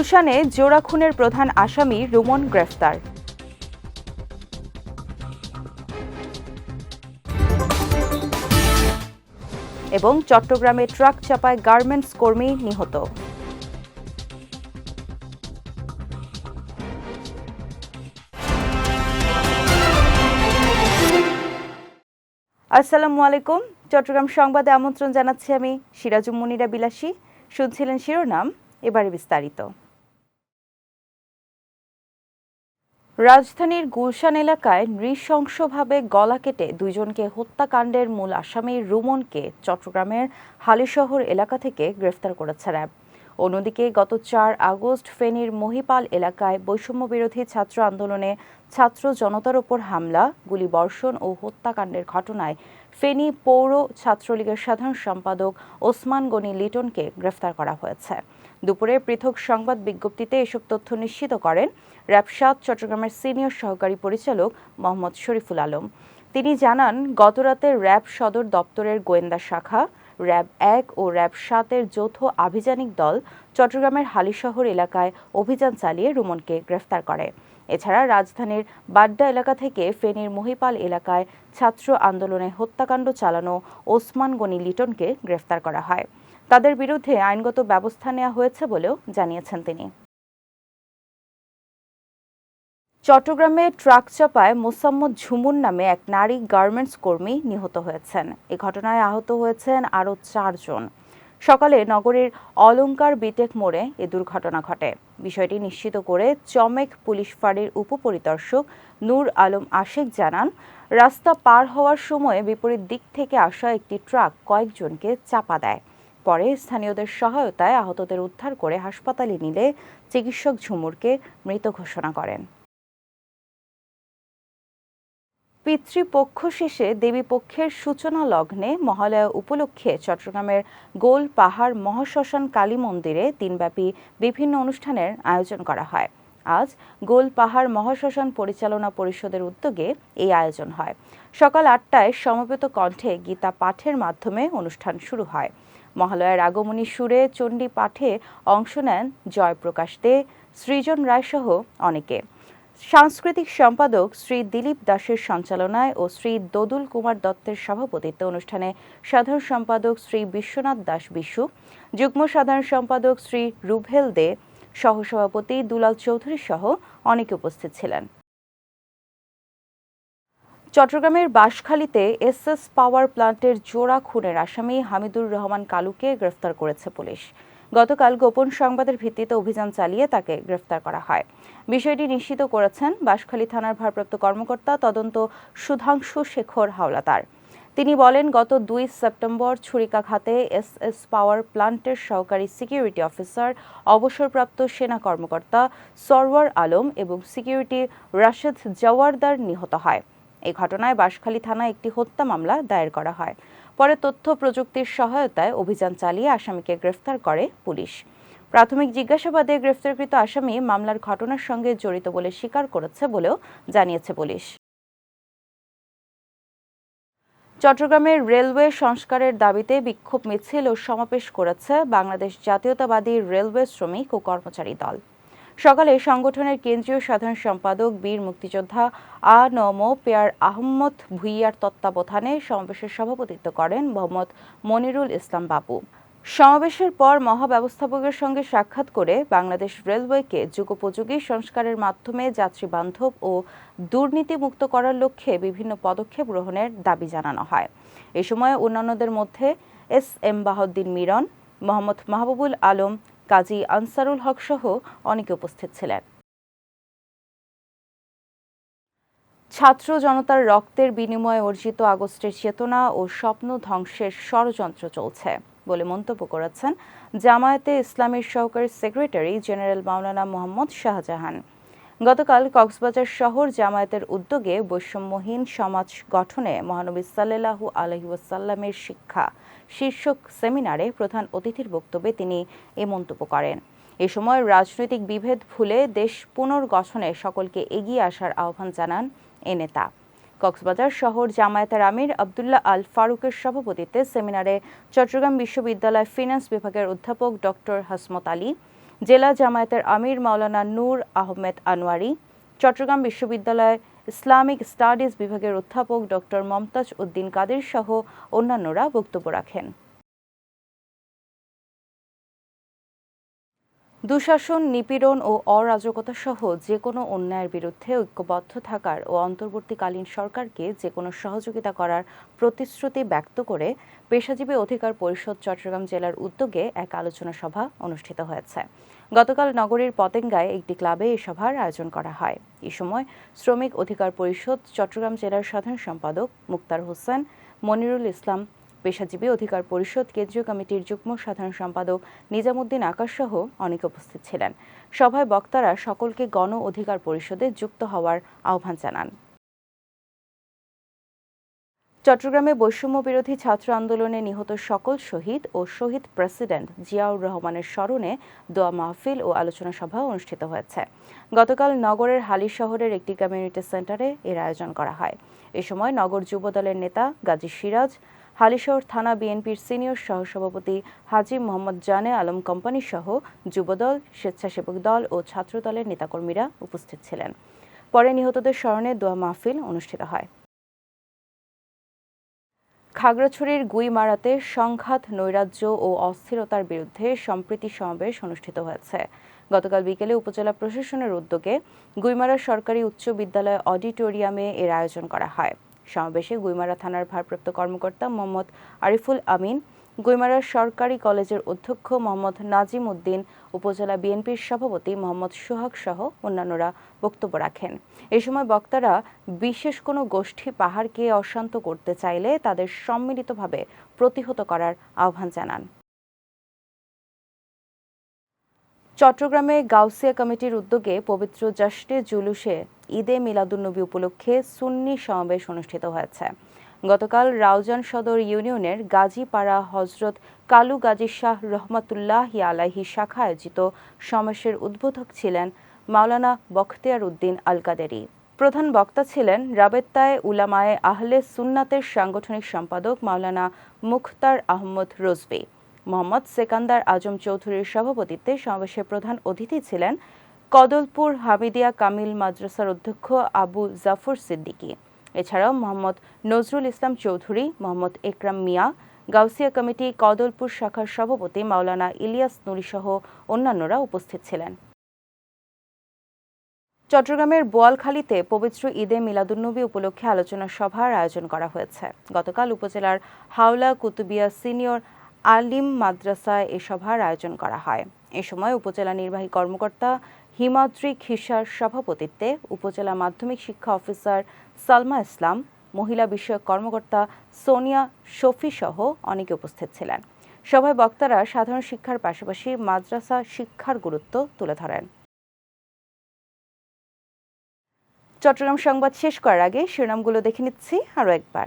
গুলশানে জোড়া খুনের প্রধান আসামি রুমন গ্রেফতার। এবং চট্টগ্রামে ট্রাক চাপায় গার্মেন্টস কর্মী নিহত। আসসালামু আলাইকুম। চট্টগ্রাম সংবাদে আমন্ত্রণ জানাচ্ছি আমি সিরাজুম মুনিরা বিলাসী। শুনছিলেন শিরোনাম, এবারে বিস্তারিত। রাজধানীর গুলশান এলাকায় নৃশংসভাবে গলা কেটে দুইজনকে হত্যাকাণ্ডের মূল আসামি রুমনকে চট্টগ্রামের হালিশহর এলাকা থেকে গ্রেফতার করেছে র্যাব। অন্যদিকে গত চার আগস্ট ফেনীর মহিপাল এলাকায় বৈষম্য বিরোধী ছাত্র আন্দোলনে ছাত্র জনতার ওপর হামলা, গুলিবর্ষণ ও হত্যাকাণ্ডের ঘটনায় ফেনী পৌর ছাত্রলীগের সাধারণ সম্পাদক ওসমান গনি লিটনকে গ্রেফতার করা হয়েছে। দুপুরে পৃথক সংবাদ বিজ্ঞপ্তিতে এসব তথ্য নিশ্চিত করেন র্যাবসাদ চট্টগ্রামের সিনিয়র সহকারী পরিচালক মোহাম্মদ শরীফুল আলম। তিনি জানান, গতরাতে র্যাব সদর দপ্তরের গোয়েন্দা শাখা, র্যাব এক ও র্যাব সাতের যৌথ আভিযানিক দল চট্টগ্রামের হালিশহর এলাকায় অভিযান চালিয়ে রুমনকে গ্রেফতার করে। এছাড়া রাজধানীর বাড্ডা এলাকা থেকে ফেনীর মহিপাল এলাকায় ছাত্র আন্দোলনে হত্যাকাণ্ড চালানো ওসমান গনি লিটনকে গ্রেফতার করা হয়। তাদের বিরুদ্ধে আইনগত ব্যবস্থা নেওয়া হয়েছে বলেও জানিয়েছেন তিনি। চট্টগ্রামে ট্রাক চাপায় মোসাম্মদ ঝুমুর নামে এক নারী গার্মেন্টস কর্মী নিহত হয়েছেন। এ ঘটনায় আহত হয়েছেন আরও চারজন। সকালে নগরীর অলঙ্কার বিটেক মোড়ে এ দুর্ঘটনা ঘটে। বিষয়টি নিশ্চিত করে চমেক পুলিশ ফাঁড়ির উপপরিদর্শক নূর আলম আশেক জানান, রাস্তা পার হওয়ার সময় বিপরীত দিক থেকে আসা একটি ট্রাক কয়েকজনকে চাপা দেয়। পরে স্থানীয়দের সহায়তায় আহতদের উদ্ধার করে হাসপাতালে নিলে চিকিৎসক ঝুমুরকে মৃত ঘোষণা করেন। পিতৃপক্ষ শেষে দেবীপক্ষের সূচনা লগ্নে মহালয়া উপলক্ষে চট্টগ্রামের গোল পাহাড় মহাশ্মশান কালী মন্দিরে দিনব্যাপী বিভিন্ন অনুষ্ঠানের আয়োজন করা হয়। আজ গোল পাহাড় মহাশ্মশান পরিচালনা পরিষদের উদ্যোগে এই আয়োজন হয়। সকাল আটটায় সমবেত কণ্ঠে গীতা পাঠের মাধ্যমে অনুষ্ঠান শুরু হয়। মহালয়ার আগমনী সুরে চণ্ডী পাঠে অংশ নেন জয়প্রকাশ দে, সৃজন রায়সহ অনেকে। সাংস্কৃতিক সম্পাদক শ্রী দিলীপ দাসের সঞ্চালনায় ও শ্রী দদুল কুমার দত্তের সভাপতিত্বে অনুষ্ঠানে সাধারণ সম্পাদক শ্রী বিশ্বনাথ দাস বিশু, যুগ্ম সাধারণ সম্পাদক শ্রী রুভেল দে, সহসভাপতি দুলাল চৌধুরী সহ অনেকে উপস্থিত ছিলেন। চট্টগ্রামের বাঁশখালীতে এসএস পাওয়ার প্লান্টের জোড়া খুনের আসামি হামিদুর রহমান কালুকে গ্রেফতার করেছে পুলিশ। গতকাল গোপন সংবাদের ভিত্তিতে অভিযান চালিয়ে তাকে গ্রেফতার করা হয়। বিষয়টি নিশ্চিত করেছেন বাঁশখালী থানার ভারপ্রাপ্ত কর্মকর্তা তদন্ত সুধাংশু শেখর হাওলাদার। তিনি বলেন, গত দুই সেপ্টেম্বর ছুরিকাঘাতে এস এস পাওয়ার প্লান্টের সহকারী সিকিউরিটি অফিসার, অবসরপ্রাপ্ত সেনা কর্মকর্তা সরওয়ার আলম এবং সিকিউরিটি রাশেদ জওয়ারদার নিহত হয়। এই ঘটনায় বাঁশখালী থানায় একটি হত্যা মামলা দায়ের করা হয়। পরে তথ্য প্রযুক্তির সহায়তায় অভিযান চালিয়ে আসামিকে গ্রেফতার করে পুলিশ। প্রাথমিক জিজ্ঞাসাবাদে গ্রেফতারকৃত আসামি মামলার ঘটনার সঙ্গে জড়িত বলে স্বীকার করেছে বলেও জানিয়েছে পুলিশ। চট্টগ্রামের রেলওয়ে সংস্কারের দাবিতে বিক্ষোভ মিছিল ও সমাবেশ করেছে বাংলাদেশ জাতীয়তাবাদী রেলওয়ে শ্রমিক ও কর্মচারী দল। সকালে সংগঠনের কেন্দ্রীয় সাধারণ সম্পাদক, বীর মুক্তিযোদ্ধা আ নম পেয়ার আহম্মদ ভুইয়ার তত্ত্বাবধানে সমাবেশের সভাপতিত্ব করেন মোহাম্মদ মনিরুল ইসলাম বাবু। সমাবেশের পর মহাব্যবস্থাপকের সঙ্গে সাক্ষাৎ করে বাংলাদেশ রেলওয়েকে যুগোপযোগী সংস্কারের মাধ্যমে যাত্রী বান্ধব ও দুর্নীতিমুক্ত করার লক্ষ্যে বিভিন্ন পদক্ষেপ গ্রহণের দাবি জানানো হয়। এ সময় অন্যান্যদের মধ্যে এস এম বাহদ্দিন মিরন, মোহাম্মদ মাহবুবুল আলম কাজী আনসারুল হক সহ অনেকে উপস্থিত ছিলেন। ছাত্র জনতার রক্তের বিনিময়ে অর্জিত আগস্টের চেতনা ও স্বপ্ন ধ্বংসের ষড়যন্ত্র চলছে বলে মন্তব্য করেছেন জামায়াতে ইসলামের সহকারী সেক্রেটারি জেনারেল মাওলানা মোহাম্মদ শাহজাহান। গতকাল কক্সবাজার শহর জামায়াতের উদ্যোগে বৈষম্যহীন সমাজ গঠনে মহানবী সাল্লাহু আলহিউসাল্লামের শিক্ষা শীর্ষক সেমিনারে প্রধান অতিথির বক্তব্যে তিনি এ মন্তব্য করেন। এ সময় রাজনৈতিক বিভেদ ভুলে দেশ পুনর্গঠনে সকলকে এগিয়ে আসার আহ্বান জানান এ নেতা। কক্সবাজার শহর জামায়াতের আমির আবদুল্লাহ আল ফারুকের সভাপতিত্বে সেমিনারে চট্টগ্রাম বিশ্ববিদ্যালয় ফিন্যান্স বিভাগের অধ্যাপক ডক্টর হাসমত আলী জেলা জামায়াতের আমির মাওলানা নূর আহমেদ আনোয়ারি, চট্টগ্রাম বিশ্ববিদ্যালয় ইসলামিক স্টাডিজ বিভাগের অধ্যাপক ডক্টর মমতাজ উদ্দিন কাদের সহ অন্যান্যরা বক্তব্য রাখেন। দুঃশাসন, নিপীড়ন ও অরাজকতা সহ যে কোনো অন্যায়ের বিরুদ্ধে ঐক্যবদ্ধ থাকার ও অন্তর্বর্তীকালীন সরকারকে যে কোনো সহযোগিতা করার প্রতিশ্রুতি ব্যক্ত করে পেশাজীবী অধিকার পরিষদ চট্টগ্রাম জেলার উদ্যোগে এক আলোচনা সভা অনুষ্ঠিত হয়েছে। গতকাল নগরীর পতেঙ্গায় একটি ক্লাবে এই সভার আয়োজন করা হয়। এ সময় শ্রমিক অধিকার পরিষদ চট্টগ্রাম জেলার সাধারণ সম্পাদক মুক্তার হোসেন, মনিরুল ইসলাম পেশাজীবী অধিকার পরিষদ কেন্দ্রীয় কমিটির যুগ্ম সাধারণ সম্পাদক নিজামুদ্দিন আকাশ সহ অনেকে উপস্থিত ছিলেন। সভায় বক্তারা সকলকে গণ অধিকার পরিষদে যুক্ত হওয়ার আহ্বান জানান। চট্টগ্রামে বৈষম্য বিরোধী ছাত্র আন্দোলনে নিহত সকল শহীদ ও শহীদ প্রেসিডেন্ট জিয়াউর রহমানের স্মরণে দোয়া মাহফিল ও আলোচনা সভা অনুষ্ঠিত হয়েছে। গতকাল নগরের হালি শহরের একটি কমিউনিটি সেন্টারে এর আয়োজন করা হয়। এ সময় নগর যুবদলের নেতা গাজী সিরাজ হালিশহর থানা বিএনপির সিনিয়র সহসভাপতি হাজি মোহাম্মদ জানে আলম কোম্পানি সহ যুবদল, স্বেচ্ছাসেবক দল ও ছাত্রদলের নেতাকর্মীরা উপস্থিত ছিলেন। পরে নিহতদের স্মরণে দোয়া মাহফিল অনুষ্ঠিত হয়। খাগড়াছড়ির গুইমারাতে সংঘাত, নৈরাজ্য ও অস্থিরতার বিরুদ্ধে সম্প্রীতি সমাবেশ অনুষ্ঠিত হয়েছে। গতকাল বিকেলে উপজেলা প্রশাসনের উদ্যোগে গুইমারা সরকারি উচ্চ বিদ্যালয় অডিটোরিয়ামে এর আয়োজন করা হয়। সমাবেশে গুইমারা থানার ভারপ্রাপ্ত কর্মকর্তা মোহাম্মদ আরিফুল আমিন, গুইমারা সরকারি কলেজের অধ্যক্ষ মোহাম্মদ নাজিম উদ্দিন, উপজেলা বিএনপির সভাপতি মোহাম্মদ সোহাগ সহ অন্যান্যরা বক্তব্য রাখেন। এ সময় বক্তারা বিশেষ কোনো গোষ্ঠী পাহাড়কে অশান্ত করতে চাইলে তাদের সম্মিলিতভাবে প্রতিহত করার আহ্বান জানান। চট্টগ্রামে গাউসিয়া কমিটির উদ্যোগে পবিত্র জাস্টে জুলুসে ঈদে মিলাদুন্নবী উপলক্ষে সুন্নি সমাবেশ অনুষ্ঠিত হয়েছে। গতকাল রাউজান সদর ইউনিয়নের গাজীপাড়া হজরত কালু গাজী শাহ রহমতুল্লাহ আলাহি শাখা আয়োজিত সমাবেশের উদ্বোধক ছিলেন মাওলানা বখতিয়ার উদ্দিন আল কাদেরি প্রধান বক্তা ছিলেন রাবেত্তায় উলামায়ে আহলে সুন্নাতের সাংগঠনিক সম্পাদক মাওলানা মুখতার আহমদ রোজবি মোহাম্মদ সেকান্দার আজম চৌধুরীর সভাপতিত্বে সমাবেশে প্রধান অতিথি ছিলেন কদলপুর হামিদিয়া কামিল মাদ্রাসার অধ্যক্ষ আবু জাফর সিদ্দিকী। এছাড়াও মোহাম্মদ নজরুল ইসলাম চৌধুরী, মোহাম্মদ একরাম মিয়া, গাউসিয়া কমিটি, কদলপুর শাখার সভাপতি মাওলানা ইলিয়াস নুরি সহ অন্যান্যরা উপস্থিত ছিলেন। চট্টগ্রামের বোয়ালখালীতে পবিত্র ঈদে মিলাদুন্নবী উপলক্ষে আলোচনা সভার আয়োজন করা হয়েছে। গতকাল উপজেলার হাওলা কুতুবিয়া সিনিয়র আলিম মাদ্রাসায় এ সভার আয়োজন করা হয়। এ সময় উপজেলা নির্বাহী কর্মকর্তা হিমাদ্রি খিসার সভাপতিত্বে উপজেলা মাধ্যমিক শিক্ষা অফিসার সালমা ইসলাম, মহিলা বিষয়ক কর্মকর্তা সোনিয়া শফি সহ অনেকে উপস্থিত ছিলেন। সভায় বক্তারা সাধারণ শিক্ষার পাশাপাশি মাদ্রাসা শিক্ষার গুরুত্ব তুলে ধরেন। চট্টগ্রাম সংবাদ শেষ করার আগে শিরোনামগুলো দেখে নিচ্ছি আরও একবার।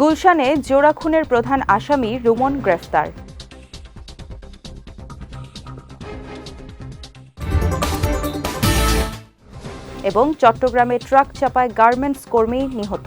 গুলশানে জোড়া খুনের প্রধান আসামি রুমন গ্রেফতার। এবং চট্টগ্রামে ট্রাক চাপায় গার্মেন্টস কর্মী নিহত।